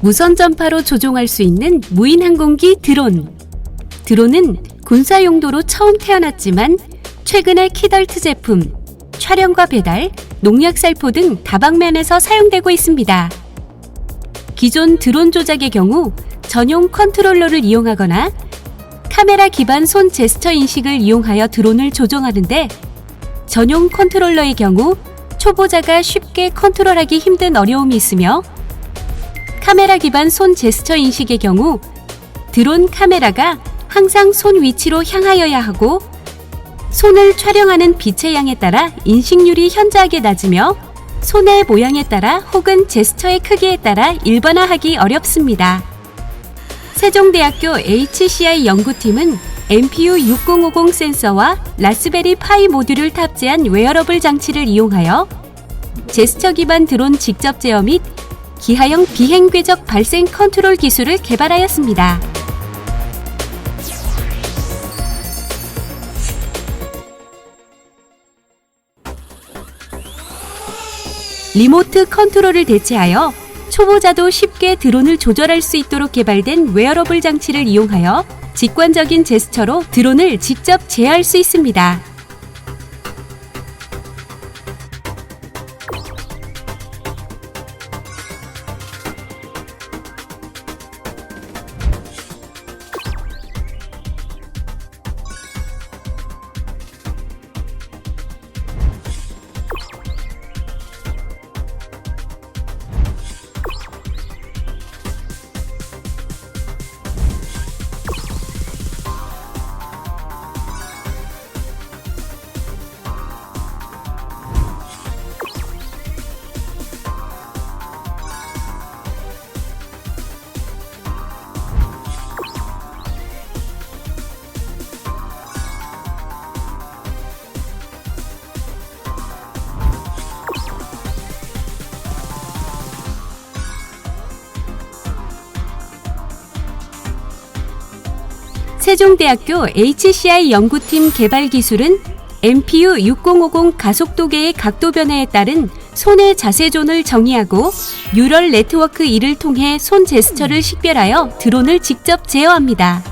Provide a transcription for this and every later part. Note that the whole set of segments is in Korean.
무선 전파로 조종할 수 있는 무인 항공기 드론. 드론은 군사 용도로 처음 태어났지만 최근에 키덜트 제품, 촬영과 배달, 농약 살포 등 다방면에서 사용되고 있습니다. 기존 드론 조작의 경우 전용 컨트롤러를 이용하거나 카메라 기반 손 제스처 인식을 이용하여 드론을 조종하는데 전용 컨트롤러의 경우 초보자가 쉽게 컨트롤하기 힘든 어려움이 있으며 카메라 기반 손 제스처 인식의 경우 드론 카메라가 항상 손 위치로 향하여야 하고 손을 촬영하는 빛의 양에 따라 인식률이 현저하게 낮으며 손의 모양에 따라 혹은 제스처의 크기에 따라 일반화하기 어렵습니다. 세종대학교 HCI 연구팀은 MPU 6050 센서와 라스베리 파이 모듈을 탑재한 웨어러블 장치를 이용하여 제스처 기반 드론 직접 제어 및 기하형 비행 궤적 발생 컨트롤 기술을 개발하였습니다. 리모트 컨트롤을 대체하여 초보자도 쉽게 드론을 조절할 수 있도록 개발된 웨어러블 장치를 이용하여 직관적인 제스처로 드론을 직접 제어할 수 있습니다. 세종대학교 HCI 연구팀 개발 기술은 MPU 6050 가속도계의 각도 변화에 따른 손의 자세존을 정의하고 뉴럴 네트워크 2를 통해 손 제스처를 식별하여 드론을 직접 제어합니다.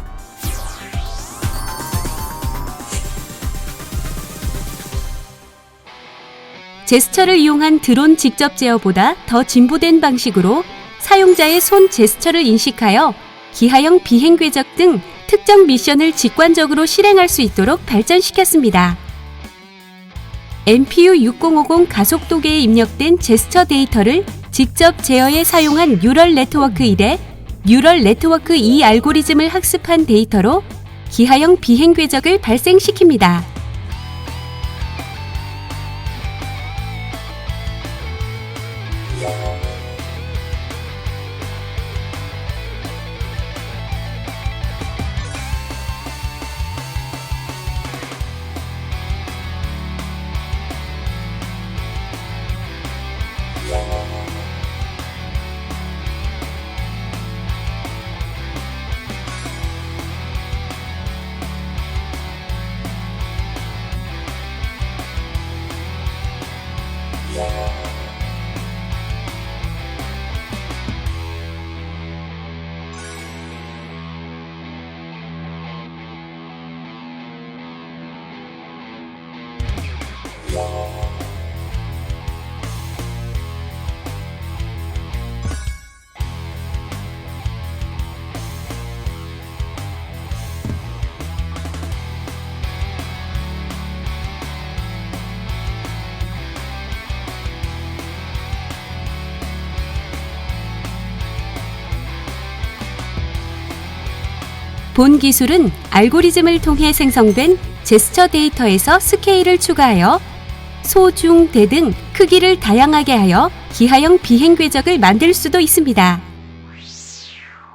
제스처를 이용한 드론 직접 제어보다 더 진보된 방식으로 사용자의 손 제스처를 인식하여 기하형 비행 궤적 등 특정 미션을 직관적으로 실행할 수 있도록 발전시켰습니다. MPU 6050 가속도계에 입력된 제스처 데이터를 직접 제어에 사용한 뉴럴 네트워크 1에 뉴럴 네트워크 2 알고리즘을 학습한 데이터로 기하형 비행 궤적을 발생시킵니다. Thank 본 기술은 알고리즘을 통해 생성된 제스처 데이터에서 스케일을 추가하여 소, 중, 대 등 크기를 다양하게 하여 기하형 비행 궤적을 만들 수도 있습니다.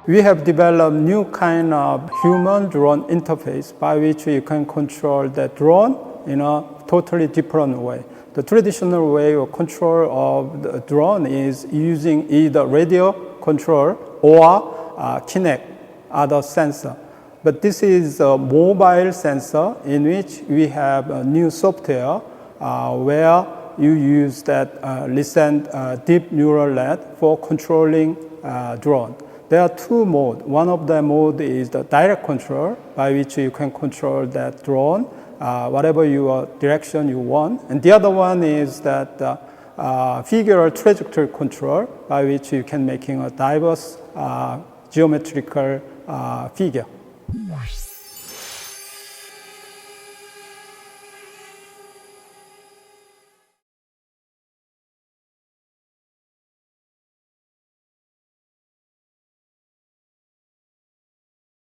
We have developed new kind of human drone interface by which you can control the drone in a totally different way. The traditional way of control of the drone is using either radio control or uh, Kinect, other sensor. But this is a mobile sensor in which we have a new software uh, where you use that uh, recent uh, deep neural net for controlling uh, drone. There are two modes. One of the mode is the direct control, by which you can control that drone, uh, whatever your direction you want. And the other one is that uh, uh, figural trajectory control, by which you can making a diverse uh, geometrical uh, Yes.